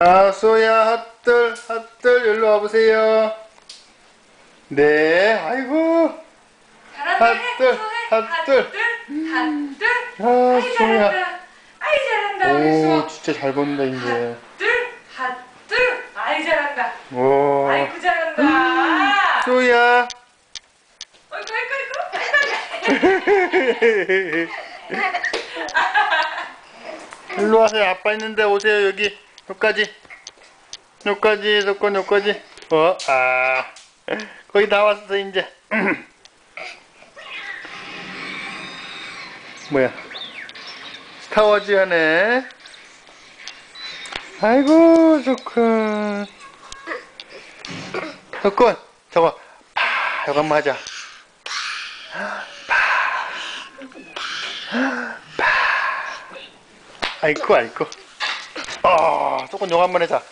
아, 소야, 핫들, 핫들, 일로 와보세요. 네, 아이고. 핫들. 핫들. 핫들. 아, 소야. 잘한다. 아이 잘한다. 우리 오, 소. 진짜 잘 본다, 이제. 핫들. 핫들. 아이 잘한다. 오. 아이고 잘한다. 소야. 어이구 어이구 어이구. 일로 와세요. 아빠 있는데 오세요, 여기. 여기까지. 여기까지, 여기까지, 여기까지. 어, 아. 거의 다 왔어, 이제. 뭐야. 스타워즈 하네. 아이고, 좋군. 좋군. 저거, 파, 이거 한번 하자. 아이고, 아이고. 아, 조금 요거 한번 해자.